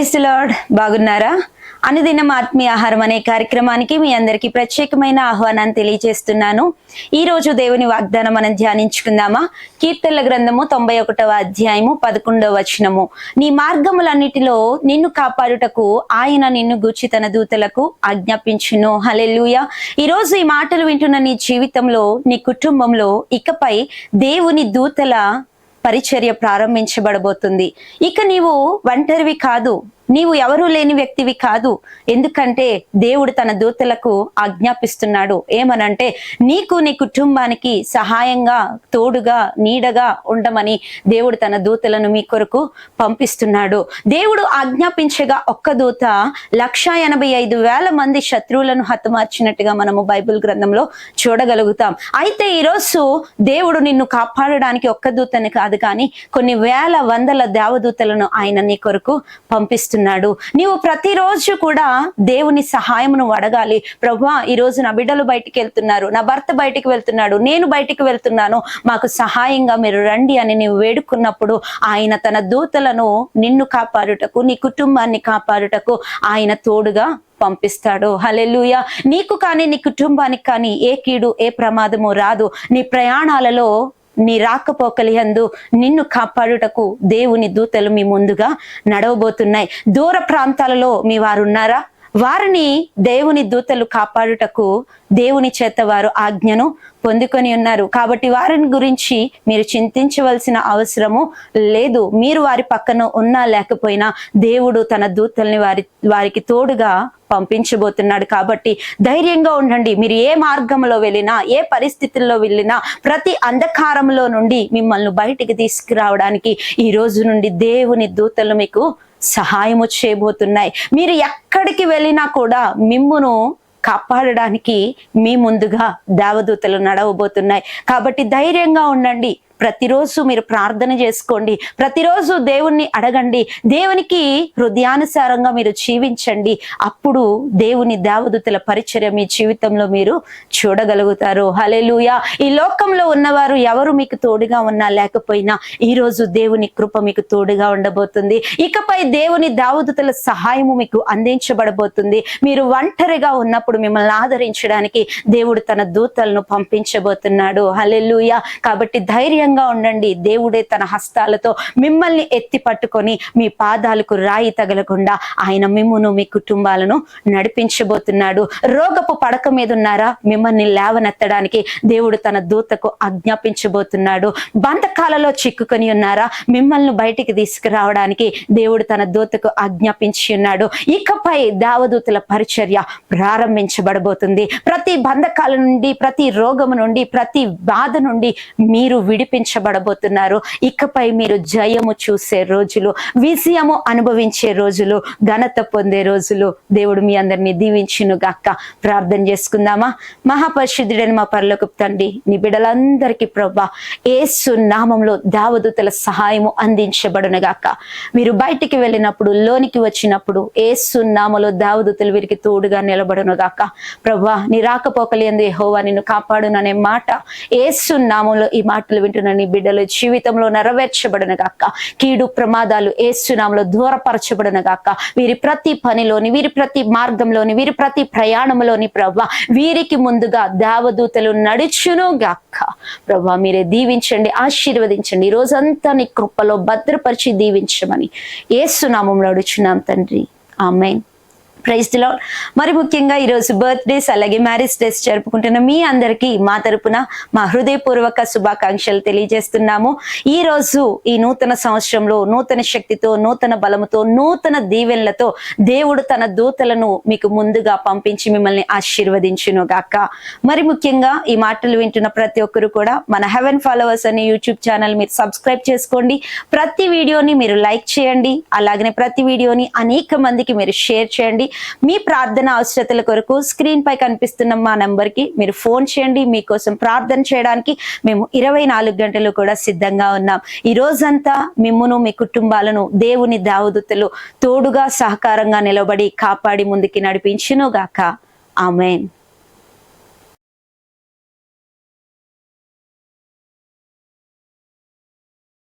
Praise lord. బాగున్నారా? అనుదినం ఆత్మీయ ఆహారం అనే కార్యక్రమానికి మీ అందరికీ ప్రత్యేకమైన ఆహ్వానాన్ని తెలియజేస్తున్నాను. ఈ రోజు దేవుని వాగ్దానం మనం ధ్యానించుకుందామా? కీర్తనల గ్రంథము తొంభై ఒకటవ అధ్యాయము పదకొండవ వచనము. నీ మార్గములన్నిటిలో నిన్ను కాపాడుటకు ఆయన నిన్ను గూర్చి తన దూతలకు ఆజ్ఞాపించును. హలెల్లుయ. ఈ రోజు ఈ మాటలు వింటున్న నీ జీవితంలో నీ కుటుంబంలో ఇకపై దేవుని దూతల పరిచర్య ప్రారంభించబడబోతుంది. ఇక నీవు ఒంటరివి కాదు. నీవు ఎవరూ లేని వ్యక్తివి కాదు. ఎందుకంటే దేవుడు తన దూతలకు ఆజ్ఞాపిస్తున్నాడు. ఏమనంటే నీకు నీ కుటుంబానికి సహాయంగా తోడుగా నీడగా ఉండమని దేవుడు తన దూతలను మీ కొరకు పంపిస్తున్నాడు. దేవుడు ఆజ్ఞాపించగా ఒక్క దూత లక్ష ఎనభై ఐదు వేల మంది శత్రువులను హతమార్చినట్టుగా మనము బైబిల్ గ్రంథంలో చూడగలుగుతాం. అయితే ఈరోజు దేవుడు నిన్ను కాపాడడానికి ఒక్క దూతని కాదు కానీ కొన్ని వేల వందల దేవదూతలను ఆయన నీ కొరకు పంపిస్తున్నాడు. నీవు ప్రతిరోజు కూడా దేవుని సహాయమును అడగాలి. ప్రభా ఈ రోజు నా బిడ్డలు బయటికి వెళ్తున్నారు. నా భర్త బయటికి వెళ్తున్నాడు. నేను బయటికి వెళ్తున్నాను. మాకు సహాయంగా మీరు రండి అని నీవు వేడుకున్నప్పుడు ఆయన తన దూతలను నిన్ను కాపాడుటకు నీ కుటుంబాన్ని కాపాడుటకు ఆయన తోడుగా పంపిస్తాడు. హలెలుయ నీకు కానీ నీ కుటుంబానికి కానీ ఏ కీడు ఏ ప్రమాదము రాదు. నీ ప్రయాణాలలో నీ రాకపోకలి అందు నిన్ను కాపాడుటకు దేవుని దూతలు మీ ముందుగా నడవబోతున్నాయి. దూర ప్రాంతాలలో మీ వారు ఉన్నారా? వారిని దేవుని దూతలు కాపాడుటకు దేవుని చేత వారు ఆజ్ఞను పొందుకొని ఉన్నారు. కాబట్టి వారిని గురించి మీరు చింతించవలసిన అవసరము లేదు. మీరు వారి పక్కన ఉన్నా లేకపోయినా దేవుడు తన దూతల్ని వారి వారికి తోడుగా పంపించబోతున్నాడు. కాబట్టి ధైర్యంగా ఉండండి. మీరు ఏ మార్గంలో వెళ్ళినా ఏ పరిస్థితుల్లో వెళ్ళినా ప్రతి అంధకారంలో నుండి మిమ్మల్ని బయటికి తీసుకురావడానికి ఈ రోజు నుండి దేవుని దూతలు మీకు సహాయము చేయబోతున్నాయి. మీరు ఎక్కడికి వెళ్ళినా కూడా మిమ్మును కాపాడడానికి మీ ముందుగా దేవదూతలు నడవబోతున్నాయి. కాబట్టి ధైర్యంగా ఉండండి. ప్రతిరోజు మీరు ప్రార్థన చేసుకోండి. ప్రతిరోజు దేవుణ్ణి అడగండి. దేవునికి హృదయానుసారంగా మీరు జీవించండి. అప్పుడు దేవుని దేవదూతల పరిచర్య మీ జీవితంలో మీరు చూడగలుగుతారు. హలెలుయ ఈ లోకంలో ఉన్నవారు ఎవరు మీకు తోడుగా ఉన్నా లేకపోయినా ఈ రోజు దేవుని కృప మీకు తోడుగా ఉండబోతుంది. ఇకపై దేవుని దేవదూతల సహాయము మీకు అందించబడబోతుంది. మీరు ఒంటరిగా ఉన్నప్పుడు మిమ్మల్ని ఆదరించడానికి దేవుడు తన దూతలను పంపించబోతున్నాడు. హలెలుయ కాబట్టి ధైర్యంగా ఉండండి. దేవుడే తన హస్తాలతో మిమ్మల్ని ఎత్తి పట్టుకొని మీ పాదాలకు రాయి తగలకుండా ఆయన మిమ్మును మీ కుటుంబాలను నడిపించబోతున్నాడు. రోగపు పడక మీద ఉన్నారా మిమ్మల్ని లేవనెత్తడానికి దేవుడు తన దూతకు ఆజ్ఞాపించబోతున్నాడు. బంధకాలలో చిక్కుకొని ఉన్నారా? మిమ్మల్ని బయటికి తీసుకురావడానికి దేవుడు తన దూతకు ఆజ్ఞాపించి ఉన్నాడు. ఇకపై దేవదూతల పరిచర్య ప్రారంభించబడబోతుంది. ప్రతి బంధకాల నుండి ప్రతి రోగము నుండి ప్రతి బాధ నుండి మీరు విడిపి దీవించబడబోతున్నారు ఇకపై మీరు జయము చూసే రోజులు విజయము అనుభవించే రోజులు ఘనత పొందే రోజులు దేవుడు మీ అందరినీ దీవించును గాక. ప్రార్థన చేసుకుందామా? మహాపరిశుద్ధుడైన మా పర్లకు తండ్రి నీ బిడ్డలందరికీ ప్రభా ఏసు నామంలో దావదూతల సహాయము అందించబడును గాక. మీరు బయటికి వెళ్ళినప్పుడు లోనికి వచ్చినప్పుడు ఏసు నామలో దావదూతలు వీరికి తోడుగా నిలబడును గాక. ప్రభా నీ రాకపోకలి ఎందు యెహోవా నిన్ను కాపాడుననే మాట ఏసు నామంలో ఈ మాటలు వింటున్న నీ బిడ్డల జీవితంలో నెరవేర్చబడును గాక. కీడు ప్రమాదాలు ఏసునాంలో దూరపరచబడును గాక. వీరి ప్రతి పనిలోని వీరి ప్రతి మార్గంలోని వీరి ప్రతి ప్రయాణంలోని ప్రభా వీరికి ముందుగా దేవదూతలు నడుచును గాక. ప్రభా మీరే దీవించండి ఆశీర్వదించండి. ఈ రోజంతా నీ కృపలో భద్రపరిచి దీవించమని ఏసునామంలో అడుచున్నాం తండ్రి. ఆమెన్. ప్రైజ్ ది మరి ముఖ్యంగా ఈరోజు బర్త్డేస్ అలాగే మ్యారేజ్ డేస్ జరుపుకుంటున్న మీ అందరికీ మా తరపున మా హృదయపూర్వక శుభాకాంక్షలు తెలియజేస్తున్నాము. ఈ రోజు ఈ నూతన సంవత్సరంలో నూతన శక్తితో నూతన బలముతో నూతన దీవెనలతో దేవుడు తన దూతలను మీకు ముందుగా పంపించి మిమ్మల్ని ఆశీర్వదించును గాక. మరి ముఖ్యంగా ఈ మాటలు వింటున్న ప్రతి ఒక్కరు కూడా మన హెవెన్ ఫాలోవర్స్ అనే యూట్యూబ్ ఛానల్ మీరు సబ్స్క్రైబ్ చేసుకోండి. ప్రతి వీడియోని మీరు లైక్ చేయండి. అలాగనే ప్రతి వీడియోని అనేక మందికి మీరు షేర్ చేయండి. మీ ప్రార్థన అవసరతల కొరకు స్క్రీన్ పై కనిపిస్తున్న మా నంబర్కి మీరు ఫోన్ చేయండి. మీకోసం ప్రార్థన చేయడానికి మేము ఇరవై నాలుగు గంటలు కూడా సిద్ధంగా ఉన్నాం. ఈ రోజంతా మిమ్మును మీ కుటుంబాలను దేవుని దావదుతలు తోడుగా సహకారంగా నిలబడి కాపాడి ముందుకి నడిపించును గాక ఆమెన్.